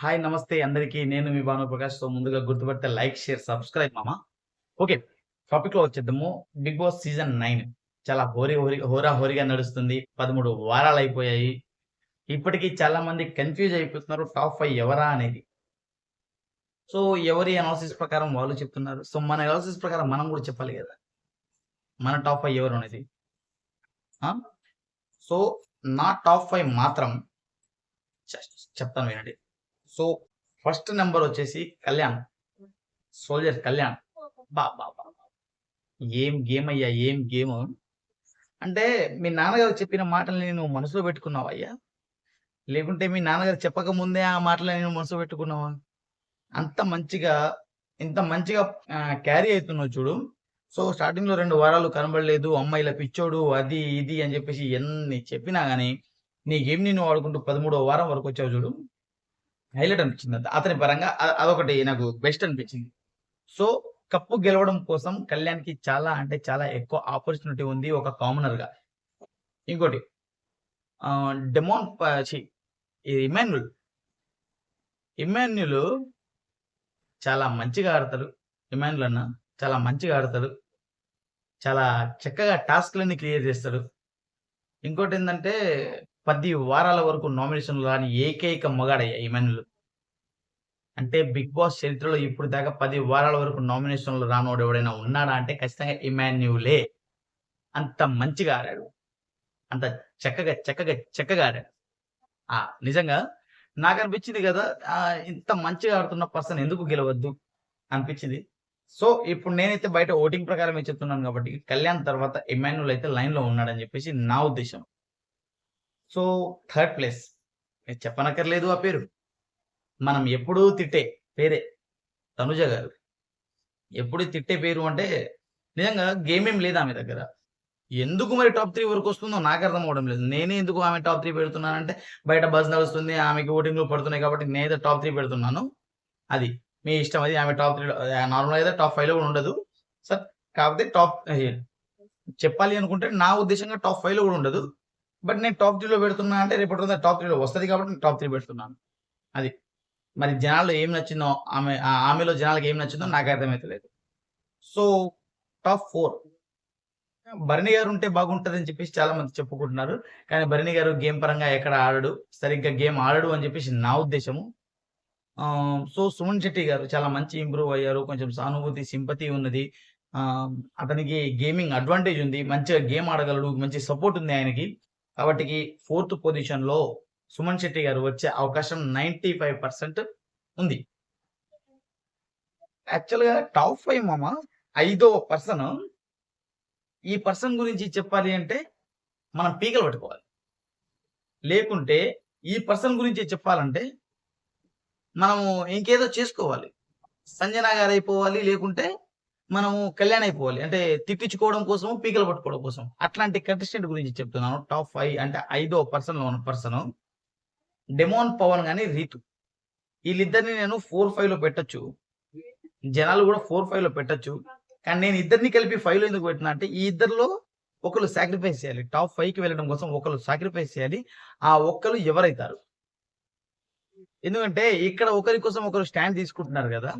Hi నమస్తే అందరికీ. నేను మీ భాను ప్రకాష్ సో ముందుగా గుర్తుపడితే లైక్ షేర్ సబ్స్క్రైబ్ మామ. ఓకే టాపిక్లో వచ్చేద్దాము. Bigg Boss season nine. చాలా హోరీ హోరీ హోరా హోరీగా నడుస్తుంది. పదమూడు వారాలు అయిపోయాయి. ఇప్పటికీ చాలా మంది కన్ఫ్యూజ్ అయిపోతున్నారు. టాప్ ఫైవ్ ఎవరా అనేది. సో ఎవరి అనాలిసిస్ ప్రకారం వాళ్ళు చెప్తున్నారు. సో మన అనాలిసిస్ ప్రకారం మనం కూడా చెప్పాలి కదా. మన టాప్ ఫైవ్ ఎవరు అనేది. సో నా టాప్ ఫైవ్ మాత్రం చెప్తాను వినండి. సో ఫస్ట్ నెంబర్ వచ్చేసి కళ్యాణ్. సోల్జర్ కళ్యాణ్. బా బా బా ఏం గేమ్ అయ్యా ఏం గేమ్? అంటే మీ నాన్నగారు చెప్పిన మాటలు నేను మనసులో పెట్టుకున్నావు అయ్యా? లేకుంటే మీ నాన్నగారు చెప్పక ముందే ఆ మాటలు నేను మనసులో పెట్టుకున్నావా? అంత మంచిగా ఇంత మంచిగా క్యారీ అవుతున్నావు చూడు. సో స్టార్టింగ్లో రెండు వారాలు కనబడలేదు. అమ్మాయిల పిచ్చోడు అది ఇది అని చెప్పేసి ఎన్ని చెప్పినా కానీ నీ గేమ్ని నువ్వు ఆడుకుంటూ పదమూడవ వారం వరకు వచ్చావు చూడు. హైలైట్ అనిపించింది అతని పరంగా అదొకటి నాకు బెస్ట్ అనిపించింది. సో కప్పు గెలవడం కోసం కళ్యాణ్కి చాలా అంటే చాలా ఎక్కువ ఆపర్చునిటీ ఉంది ఒక కామనర్గా ఇంకోటి డెమోన్ ఈ ఇమాన్యుల్. ఇమాన్యుల్ చాలా మంచిగా ఆడతాడు. ఇమాన్యుల్ అన్న చాలా మంచిగా ఆడతాడు. చాలా చక్కగా టాస్క్లన్నీ క్లియర్ చేస్తాడు. ఇంకోటి ఏంటంటే పది వారాల వరకు నామినేషన్ రాని ఏకైక మగాడయ్యా ఇమాన్యుల్. అంటే బిగ్ బాస్ చరిత్రలో ఇప్పుడు దాకా పది వారాల వరకు నామినేషన్లు రానోడు ఎవడైనా ఉన్నాడా అంటే ఖచ్చితంగా ఇమాన్యులే. అంత మంచిగా ఆడాడు. అంత చక్కగా చక్కగా చక్కగా ఆడాడు. ఆ నిజంగా నాకు అనిపించింది కదా ఇంత మంచిగా ఆడుతున్న పర్సన్ ఎందుకు గెలవద్దు అనిపించింది. సో ఇప్పుడు నేనైతే బయట ఓటింగ్ ప్రకారం చెప్తున్నాను కాబట్టి కళ్యాణ్ తర్వాత ఇమాన్యుల్ అయితే లైన్లో ఉన్నాడని చెప్పేసి నా ఉద్దేశం. సో థర్డ్ ప్లేస్ నేను చెప్పనక్కర్లేదు ఆ పేరు. మనం ఎప్పుడూ తిట్టే పేరే తనుజ గారు. ఎప్పుడు తిట్టే పేరు అంటే నిజంగా గేమ్ ఏం లేదు ఆమె దగ్గర. ఎందుకు మరి టాప్ త్రీ వరకు వస్తుందో నాకు అర్థం అవడం లేదు. నేనే ఎందుకు ఆమె టాప్ త్రీ పెడుతున్నానంటే బయట బస్ నడుస్తుంది ఆమెకి ఓటింగ్లు పడుతున్నాయి కాబట్టి నేనైతే టాప్ త్రీ పెడుతున్నాను. అది మీ ఇష్టం అది ఆమె టాప్ త్రీ నార్మల్ అయితే టాప్ ఫైవ్లో కూడా ఉండదు. సార్ కాకపోతే టాప్ చెప్పాలి అనుకుంటే నా ఉద్దేశంగా టాప్ ఫైవ్లో కూడా ఉండదు. బట్ నేను టాప్ త్రీలో పెడుతున్నా అంటే రేపటి రోజున టాప్ త్రీలో వస్తుంది కాబట్టి నేను టాప్ త్రీ పెడుతున్నాను. అది. మరి జనాల్లో ఏం నచ్చిందో ఆమె ఆ- ఆమెలో జనాలకు ఏం నచ్చిందో నాకు అర్థమైతలేదు. So top four. Bharani garu ఉంటే బాగుంటుంది అని చెప్పేసి చాలా మంది చెప్పుకుంటున్నారు. కానీ భరణి గారు గేమ్ పరంగా ఎక్కడ ఆడడు సరిగ్గా గేమ్ ఆడడు అని చెప్పేసి నా ఉద్దేశము. సో సుమన్ శెట్టి గారు చాలా మంచి ఇంప్రూవ్ అయ్యారు. కొంచెం సానుభూతి సింపతి ఉన్నది. అతనికి గేమింగ్ అడ్వాంటేజ్ ఉంది. మంచిగా గేమ్ ఆడగలడు మంచి సపోర్ట్ ఉంది ఆయనకి. కాబట్టి ఫోర్త్ పొజిషన్లో సుమన్ శెట్టి గారు వచ్చే అవకాశం నైంటీ ఫైవ్ పర్సెంట్ ఉంది. యాక్చువల్గా టాప్ ఫైవ్ మామ ఐదో పర్సన్. ఈ పర్సన్ గురించి చెప్పాలి అంటే మనం పీకలు పట్టుకోవాలి. లేకుంటే ఈ పర్సన్ గురించి చెప్పాలంటే మనము ఇంకేదో చేసుకోవాలి. సంజన గారు అయిపోవాలి లేకుంటే మనము కళ్యాణ్ అయిపోవాలి అంటే తిట్టించుకోవడం కోసం పీకలు పట్టుకోవడం కోసం అట్లాంటి కంటెస్టెంట్ గురించి చెప్తున్నాను. టాప్ ఫైవ్ అంటే ఐదో పర్సన్లో ఉన్న పర్సన్ డెమోన్ పవన్ కానీ రీతు వీళ్ళిద్దరిని నేను ఫోర్ ఫైవ్లో పెట్టొచ్చు. జనాలు కూడా ఫోర్ ఫైవ్లో పెట్టచ్చు. కానీ నేను ఇద్దరిని కలిపి ఫైవ్లో ఎందుకు పెట్టినా అంటే ఈ ఇద్దరిలో ఒకరు సాక్రిఫైస్ చేయాలి. టాప్ ఫైవ్కి వెళ్ళడం కోసం ఒకరు సాక్రిఫైస్ చేయాలి. ఆ ఒక్కరు ఎవరైతారు? ఎందుకంటే ఇక్కడ ఒకరి కోసం ఒకరు స్టాండ్ తీసుకుంటున్నారు కదా.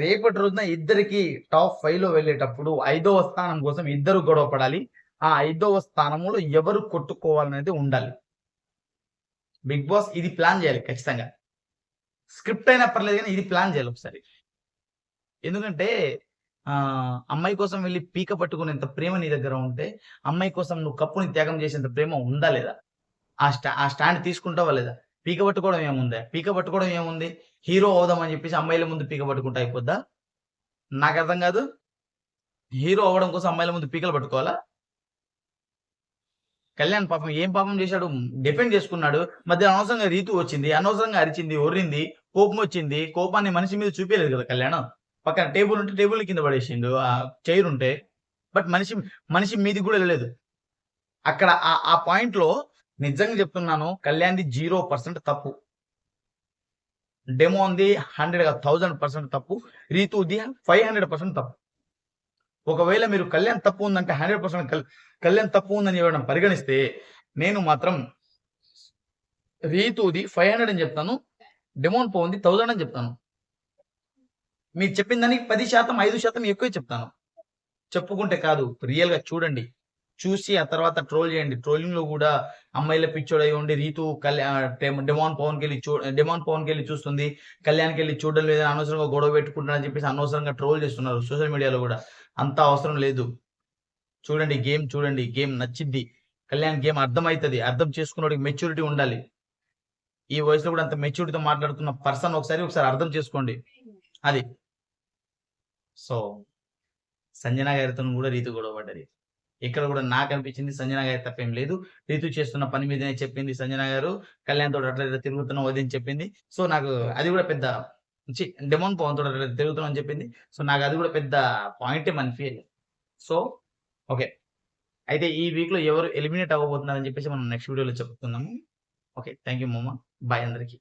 రేపటి రోజున ఇద్దరికి టాప్ ఫైవ్లో వెళ్ళేటప్పుడు ఐదవ స్థానం కోసం ఇద్దరు గొడవ పడాలి. ఆ ఐదవ స్థానంలో ఎవరు కొట్టుకోవాలనేది ఉండాలి. బిగ్ బాస్ ఇది ప్లాన్ చేయాలి ఖచ్చితంగా. స్క్రిప్ట్ అయినా పర్లేదు కానీ ఇది ప్లాన్ చేయాలి ఒకసారి. ఎందుకంటే ఆ అమ్మాయి కోసం వెళ్ళి పీక పట్టుకునేంత ప్రేమ నీ దగ్గర ఉంటే అమ్మాయి కోసం నువ్వు కప్పుని త్యాగం చేసేంత ప్రేమ ఉందా లేదా? ఆ స్టా ఆ స్టాండ్ తీసుకుంటావా లేదా? పీక పట్టుకోవడం ఏముంది? పీక పట్టుకోవడం ఏముంది? హీరో అవుదామని చెప్పేసి అమ్మాయిల ముందు పీక పట్టుకుంటా అయిపోద్దా? నాకు అర్థం కాదు. హీరో అవ్వడం కోసం అమ్మాయిల ముందు పీకలు పట్టుకోవాలా? కళ్యాణ్ పాపం ఏం పాపం చేశాడు? డిపెండ్ చేసుకున్నాడు. మధ్య అనవసరంగా రీతు వచ్చింది అనవసరంగా అరిచింది ఒర్రింది కోపం వచ్చింది. కోపాన్ని మనిషి మీద చూపించలేదు కదా కళ్యాణం. పక్కన టేబుల్ ఉంటే టేబుల్ కింద పడేసిండు ఆ చైర్ ఉంటే. బట్ మనిషి మనిషి మీది కూడా వెళ్ళలేదు. అక్కడ ఆ ఆ నిజంగా చెప్తున్నాను కళ్యాణ్ది జీరో పర్సెంట్ తప్పు డెమో ఉంది హండ్రెడ్ థౌజండ్ పర్సెంట్ తప్పు రీతుది ఫైవ్ హండ్రెడ్ పర్సెంట్ తప్పు ఒకవేళ మీరు కళ్యాణ్ తప్పు ఉందంటే హండ్రెడ్ పర్సెంట్ కళ్యాణ్ తప్పు ఉందని చెప్పడం పరిగణిస్తే నేను మాత్రం రీతుది ఫైవ్ హండ్రెడ్ అని చెప్తాను డెమోన్ పోంది థౌజండ్ అని చెప్తాను. మీరు చెప్పిన దానికి 10% 5% ఎక్కువే చెప్తాను. చెప్పుకుంటే కాదు. రియల్‌గా చూడండి. చూసి ఆ తర్వాత ట్రోల్ చేయండి. ట్రోలింగ్‌లో కూడా అమ్మాయిల పిచ్చోడై ఉండి రీతు కళ్యాణ్ డెమ్ డెమాన్ పవన్‌కెళ్ళి చూ డెమాన్ పవన్‌కెళ్ళి చూస్తుంది. కళ్యాణ్‌కెళ్ళి చూడడం లేదని అనవసరంగా గొడవ పెట్టుకుంటున్నారని చెప్పేసి అనవసరంగా ట్రోల్ చేస్తున్నారు సోషల్ మీడియాలో కూడా అంత అవసరం లేదు. చూడండి గేమ్ చూడండి. గేమ్ నచ్చిద్ది. కళ్యాణ్ గేమ్ అర్థమవుతుంది అర్థం చేసుకున్నోడికి మెచ్యూరిటీ ఉండాలి. ఈ వయసులో కూడా అంత మెచ్యూరిటీతో మాట్లాడుతున్న పర్సన్ ఒకసారి, ఒకసారి అర్థం చేసుకోండి. అది. సో, సంజన గారితో కూడా రీతి గొడవ పడ్డది. ఇక్కడ కూడా నాకు అనిపించింది సంజన గారి తప్పేం లేదు. రీతు చేస్తున్న పని మీదనే చెప్పింది సంజన గారు. కళ్యాణ్ తోడు అట్లా ఇట్లా తిరుగుతున్నావు అది అని చెప్పింది. సో, నాకు అది కూడా పెద్ద డెమోన్ పవన్ తోడు అట్లా తిరుగుతున్నావు అని చెప్పింది. సో, నాకు అది కూడా పెద్ద పాయింట్ ఏమి ఫీల్ సో, ఓకే. అయితే ఈ వీక్‌లో ఎవరు ఎలిమినేట్ అవ్వబోతున్నారని చెప్పేసి మనం నెక్స్ట్ వీడియోలో చెప్పుకుందాము. ఓకే. థ్యాంక్ యూ మామ. బాయ్ అందరికి.